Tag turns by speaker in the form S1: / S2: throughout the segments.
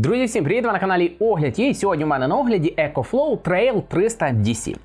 S1: Друзі, всім привіт! Ви на каналі Огляд. І сьогодні у мене на огляді EcoFlow Trail 300 DC.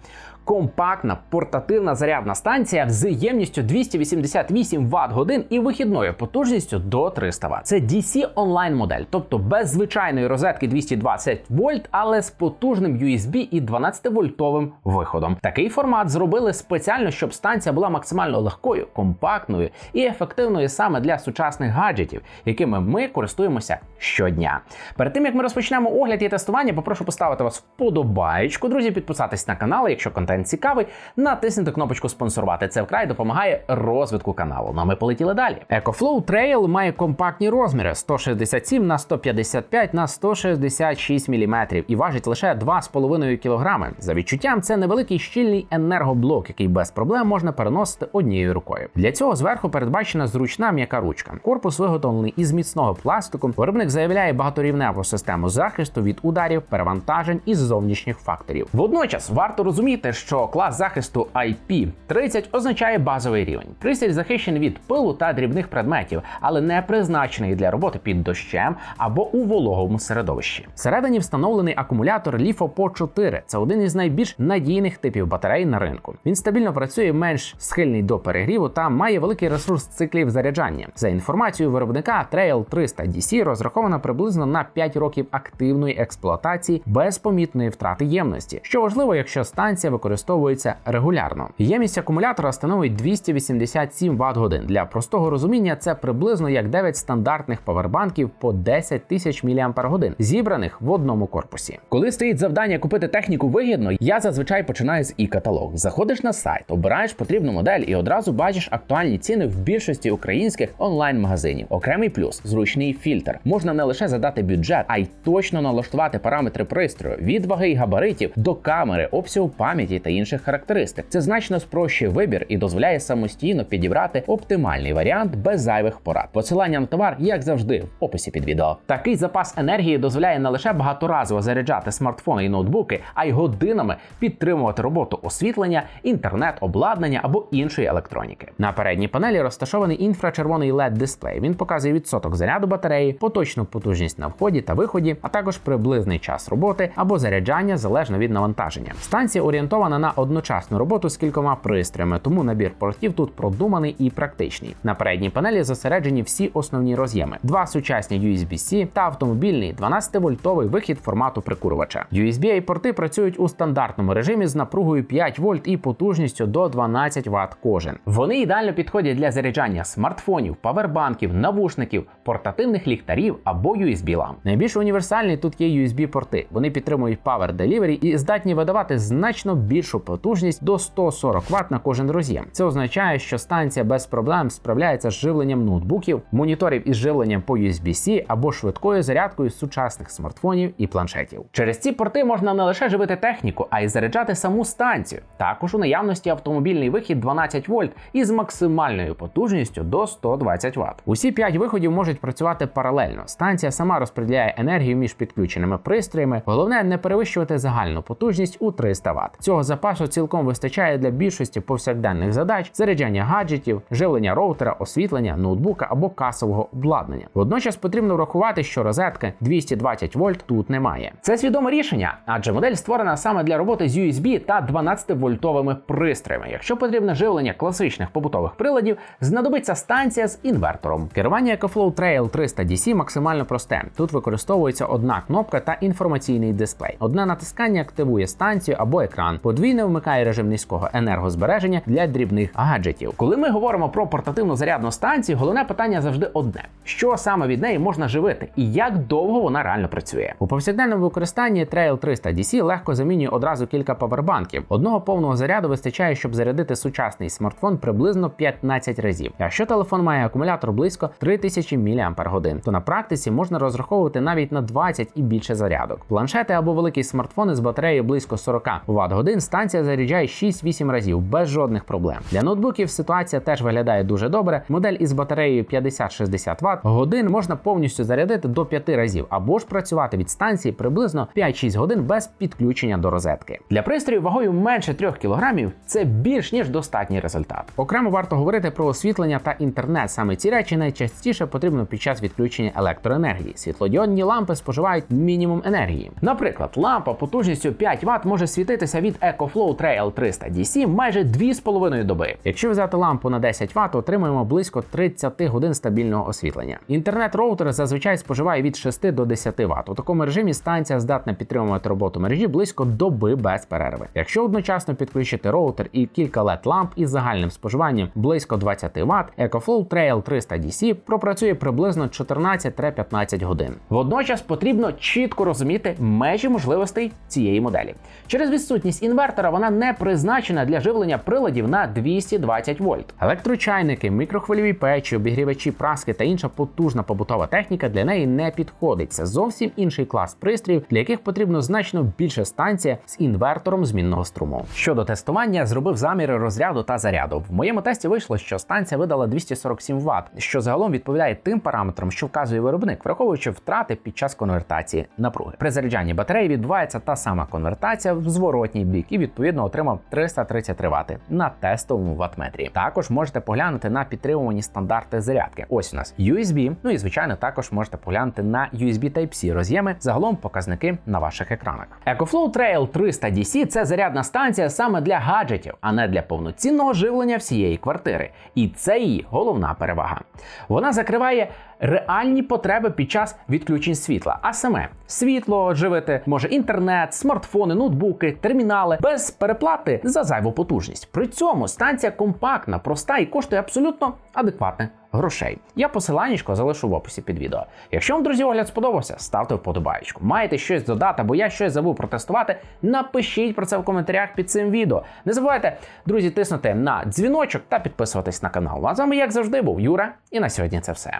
S1: Компактна портативна зарядна станція з ємністю 288 Вт годин і вихідною потужністю до 300 Вт. Це DC онлайн модель, тобто без звичайної розетки 220 вольт, але з потужним USB і 12 вольтовим виходом. Такий формат зробили спеціально, щоб станція була максимально легкою, компактною і ефективною саме для сучасних гаджетів, якими ми користуємося щодня. Перед тим як ми розпочнемо огляд і тестування, попрошу поставити вас вподобаєчку, друзі, підписатись на канал, якщо контент цікавий, натиснути кнопочку спонсорувати. Це вкрай допомагає розвитку каналу. Ну а ми полетіли далі. EcoFlow Trail має компактні розміри 167 на 155 на 166 мм і важить лише 2,5 кг. За відчуттям, це невеликий щільний енергоблок, який без проблем можна переносити однією рукою. Для цього зверху передбачена зручна м'яка ручка. Корпус виготовлений із міцного пластику. Виробник заявляє багаторівневу систему захисту від ударів, перевантажень і зовнішніх факторів. Водночас варто розуміти, що клас захисту IP30 означає базовий рівень. Пристрій захищений від пилу та дрібних предметів, але не призначений для роботи під дощем або у вологому середовищі. Всередині встановлений акумулятор LiFePO 4. Це один із найбільш надійних типів батарей на ринку. Він стабільно працює менш схильний до перегріву та має великий ресурс циклів заряджання. За інформацією виробника, Trail 300 DC розрахована приблизно на 5 років активної експлуатації без помітної втрати ємності, що важливо, якщо станція використовується регулярно. Ємність акумулятора становить 287 Вт годин. Для простого розуміння це приблизно як 9 стандартних павербанків по 10 тисяч мАч, зібраних в одному корпусі. Коли стоїть завдання купити техніку вигідно, я зазвичай починаю з і-каталог. Заходиш на сайт, обираєш потрібну модель і одразу бачиш актуальні ціни в більшості українських онлайн-магазинів. Окремий плюс зручний фільтр. Можна не лише задати бюджет, а й точно налаштувати параметри пристрою від ваги і габаритів до камери, обсягу пам'яті та інших характеристик. Це значно спрощує вибір і дозволяє самостійно підібрати оптимальний варіант без зайвих порад. Посилання на товар, як завжди, в описі під відео. Такий запас енергії дозволяє не лише багаторазово заряджати смартфони і ноутбуки, а й годинами підтримувати роботу освітлення, інтернет, обладнання або іншої електроніки. На передній панелі розташований інфрачервоний led дисплей. Він показує відсоток заряду батареї, поточну потужність на вході та виході, а також приблизний час роботи або заряджання залежно від навантаження. Станція орієнтована на одночасну роботу з кількома пристроями, тому набір портів тут продуманий і практичний. На передній панелі зосереджені всі основні роз'єми: два сучасні USB-C та автомобільний 12-вольтовий вихід формату прикурювача. USB порти працюють у стандартному режимі з напругою 5 вольт і потужністю до 12 Вт кожен. Вони ідеально підходять для заряджання смартфонів, павербанків, навушників, портативних ліхтарів або USB ламп. Найбільш універсальний тут є USB-порти. Вони підтримують Power Delivery і здатні видавати значно більшу потужність до 140 Вт на кожен роз'єм. Це означає, що станція без проблем справляється з живленням ноутбуків, моніторів із живленням по USB-C або швидкою зарядкою сучасних смартфонів і планшетів. Через ці порти можна не лише живити техніку, а й заряджати саму станцію. Також у наявності автомобільний вихід 12 вольт із максимальною потужністю до 120 Вт. Усі 5 виходів можуть працювати паралельно. Станція сама розподіляє енергію між підключеними пристроями. Головне не перевищувати загальну потужність у 300 Вт. Цього запасу цілком вистачає для більшості повсякденних задач, заряджання гаджетів, живлення роутера, освітлення, ноутбука або касового обладнання. Водночас потрібно врахувати, що розетки 220 вольт тут немає. Це свідоме рішення, адже модель створена саме для роботи з USB та 12-вольтовими пристроями. Якщо потрібне живлення класичних побутових приладів, знадобиться станція з інвертором. Керування EcoFlow Trail 300 DC максимально просте. Тут використовується одна кнопка та інформаційний дисплей. Одне натискання активує станцію або екран, подвійне вмикає режим низького енергозбереження для дрібних гаджетів. Коли ми говоримо про портативну зарядну станцію, головне питання завжди одне: що саме від неї можна живити і як довго вона реально працює. У повсякденному використанні Trail 300 DC легко замінює одразу кілька павербанків. Одного повного заряду вистачає, щоб зарядити сучасний смартфон приблизно 15 разів. Якщо телефон має акумулятор близько 3000 мАч, то на практиці можна розраховувати навіть на 20 і більше зарядок. Планшети або великі смартфони з батареєю близько 40 Вт годин станція заряджає 6-8 разів без жодних проблем. Для ноутбуків ситуація теж виглядає дуже добре. Модель із батареєю 50-60 Вт годин можна повністю зарядити до 5 разів, або ж працювати від станції приблизно 5-6 годин без підключення до розетки. Для пристрою вагою менше 3 кг це більш ніж достатній результат. Окремо варто говорити про освітлення та інтернет. Саме ці речі найчастіше потрібно під час відключення електроенергії. Світлодіодні лампи споживають мінімум енергії. Наприклад, лампа потужністю 5 Вт може світитися від EcoFlow Trail 300 DC майже 2,5 доби. Якщо взяти лампу на 10 Вт, отримаємо близько 30 годин стабільного освітлення. Інтернет-роутер зазвичай споживає від 6 до 10 Вт. У такому режимі станція здатна підтримувати роботу мережі близько доби без перерви. Якщо одночасно підключити роутер і кілька led ламп із загальним споживанням близько 20 Вт, EcoFlow Trail 300 DC пропрацює приблизно 14-15 годин. Водночас потрібно чітко розуміти межі можливостей цієї моделі. Через відсутність інвертора вона не призначена для живлення приладів на 220 вольт. Електрочайники, мікрохвильові печі, обігрівачі, праски та інша потужна побутова техніка для неї не підходить. Це зовсім інший клас пристроїв, для яких потрібно значно більше станція з інвертором змінного струму. Щодо тестування, зробив заміри розряду та заряду. В моєму тесті вийшло, що станція видала 247 Вт, що загалом відповідає тим параметрам, що вказує виробник, враховуючи втрати під час конвертації напруги. При заряджанні батареї відбувається та сама конвертація в зворотній бік і відповідно отримав 333 Вт на тестовому ватметрі. Також можете поглянути на підтримувані стандарти зарядки. Ось у нас USB, ну і звичайно також можете поглянути на USB Type-C роз'єми, загалом показники на ваших екранах. EcoFlow Trail 300 DC – це зарядна станція саме для гаджетів, а не для повноцінного живлення всієї квартири. І це її головна перевага. Вона закриває реальні потреби під час відключень світла. А саме світло живити може інтернет, смартфони, ноутбуки, термінали без переплати за зайву потужність. При цьому станція компактна, проста і коштує абсолютно адекватних грошей. Я посиланнячко залишу в описі під відео. Якщо вам, друзі, огляд сподобався, ставте вподобайку. Маєте щось додати, або я щось забув протестувати, напишіть про це в коментарях під цим відео. Не забувайте, друзі, тиснути на дзвіночок та підписуватись на канал. А з вами, як завжди, був Юра, і на сьогодні це все.